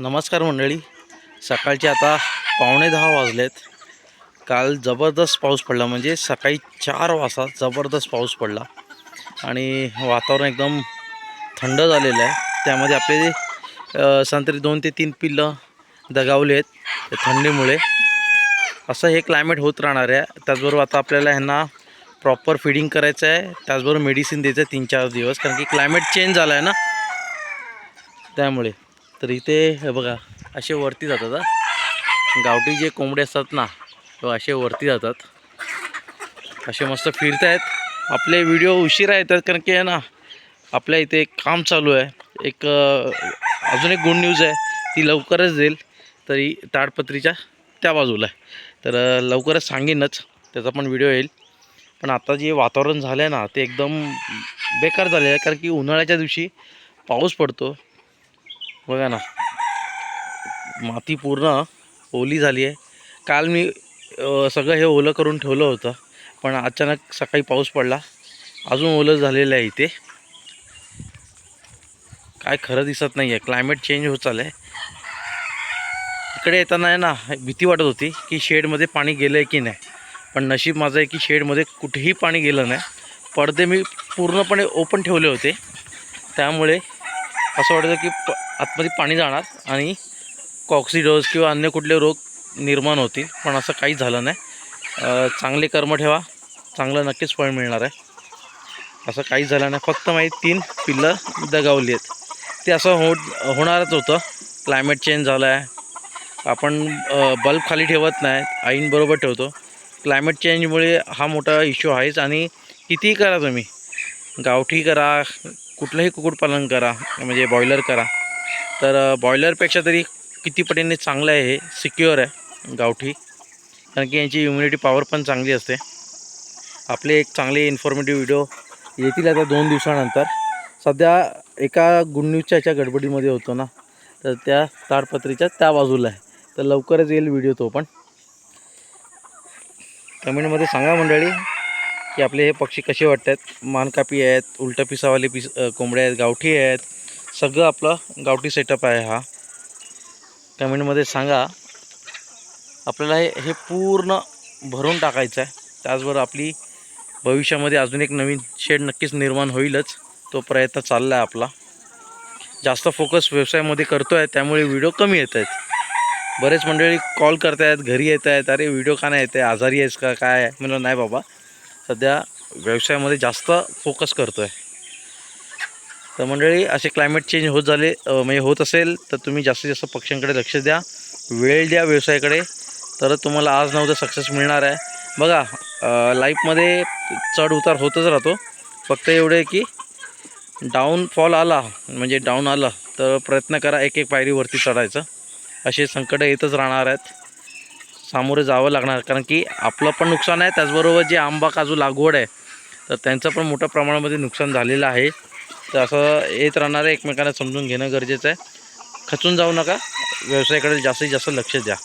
नमस्कार मंडळी. सकाळचे आता पावणे दहा वाजलेत. काल जबरदस्त पाऊस पडला. म्हणजे सकाळी चार वाजता जबरदस्त पाऊस पडला. आणि वातावरण एकदम थंड झालेलं आहे. त्यामध्ये आपले संत्री दोन ते तीन पिल्लं दगावले आहेत. थंडीमुळे. असं हे क्लायमेट होत राहणार आहे. त्याचबरोबर आता आपल्याला ह्यांना प्रॉपर फिडिंग करायचं आहे. त्याचबरोबर मेडिसिन द्यायचं आहे तीन चार दिवस. कारण की क्लायमेट चेंज झाला आहे ना. त्यामुळे. तर इथे हे बघा असे वरती जातात गावठी जे कोंबडे असतात ना तो असे वरती जातात. असे मस्त फिरत आहेत. आपले व्हिडिओ उशिरा येतात कारण की आहे ना आपल्या इथे एक काम चालू आहे. एक अजून एक गुड न्यूज आहे. ती लवकरच देईल. तरी ताडपत्रीच्या त्या बाजूला आहे. तर लवकरच सांगेनच. त्याचा पण व्हिडिओ येईल. पण आता जे वातावरण झालं आहे ना ते एकदम बेकार झालेलं आहे. कारण की उन्हाळ्याच्या दिवशी पाऊस पडतो. बघा ना. माती पूर्ण ओली झाली आहे. काल मी सगळं हे ओलं करून ठेवलं होतं पण अचानक सकाळी पाऊस पडला. अजून ओलं झालेलं आहे इथे. काय खरं दिसत नाही आहे क्लायमेट चेंज होत चाललं आहे इकडे येताना आहे ना भीती वाटत होती की शेडमध्ये पाणी गेलं आहे की नाही. पण नशीब माझं आहे की शेडमध्ये कुठेही पाणी गेलं नाही. पडदे मी पूर्णपणे ओपन ठेवले होते. त्यामुळे असं वाटतं की प आतमध्ये पाणी जाणार आणि कॉक्सिडोज किंवा अन्य कुठले रोग निर्माण होतील पण असं काहीच झालं नाही. चांगले कर्म ठेवा. चांगलं नक्कीच फळ मिळणार आहे. असं काहीच झालं नाही. फक्त माहीत तीन पिल्लं दगावली आहेत. ते असं हो होणारच होतं. क्लायमेट चेंज झालं आहे आपण बल्ब खाली ठेवत नाही. आईंबरोबर ठेवतो. क्लायमेट चेंजमुळे हा मोठा इश्यू आहेच आणि कितीही करा तुम्ही. गावठी करा कुठलंही कुक्कुटपालन करा म्हणजे बॉयलर करा. तर बॉयलरपेक्षा तरी किती पटीने चांगलं आहे हे सिक्युअर आहे गावठी. कारण की यांची इम्युनिटी पॉवर पण चांगली असते. आपले एक चांगले इन्फॉर्मेटिव्ह व्हिडिओ येतील आता दोन दिवसानंतर. सध्या एका गुड न्यूजच्या याच्या गडबडीमध्ये होतो ना तर त्या ताडपत्रीच्या त्या बाजूला आहे. तर लवकरच येईल व्हिडिओ तो पण. कमेंटमध्ये सांगा मंडळी की आपले हे पक्षी कसे वाटतात? मानकापी आहेत उलटं पिसावाले पिस कोंबड्या आहेत गावठी आहेत सगळं आपलं गावठी सेटअप आहे हा. कमेंटमध्ये सांगा आपल्याला हे हे पूर्ण भरून टाकायचं आहे त्याचबरोबर आपली भविष्यामध्ये अजून एक नवीन शेड नक्कीच निर्माण होईलच. तो प्रयत्न चालला आहे आपला. जास्त फोकस व्यवसायामध्ये करतो आहे त्यामुळे व्हिडिओ कमी येत आहेत. बरेच मंडळी कॉल करत आहेत घरी येत आहेत अरे व्हिडिओ का नाही येते आजारी आहेस का? काय आहे? म्हणलं नाही बाबा. सध्या व्यवसायामध्ये जास्त फोकस करतो आहे तर मंडळी असे क्लायमेट चेंज होत झाले म्हणजे होत असेल तर तुम्ही जास्तीत जास्त पक्ष्यांकडे लक्ष द्या. वेळ द्या व्यवसायाकडे. तर तुम्हाला आज नव्हतं सक्सेस मिळणार आहे. बघा लाईफमध्ये चढ उतार होतच राहतो. फक्त एवढं आहे की डाऊनफॉल आला म्हणजे डाऊन आलं तर प्रयत्न करा एक एक पायरीवरती चढायचं. असे संकटं येतच राहणार आहेत. सामोरे जावं लागणार कारण की आपलं पण नुकसान आहे त्याचबरोबर जे आंबा काजू लागवड आहे तर त्यांचं पण मोठ्या प्रमाणामध्ये नुकसान झालेलं आहे. तर असं येत राहणार आहे एकमेकांना समजून घेणं गरजेचं आहे. खचून जाऊ नका. व्यवसायाकडे जास्तीत जास्त लक्ष द्या.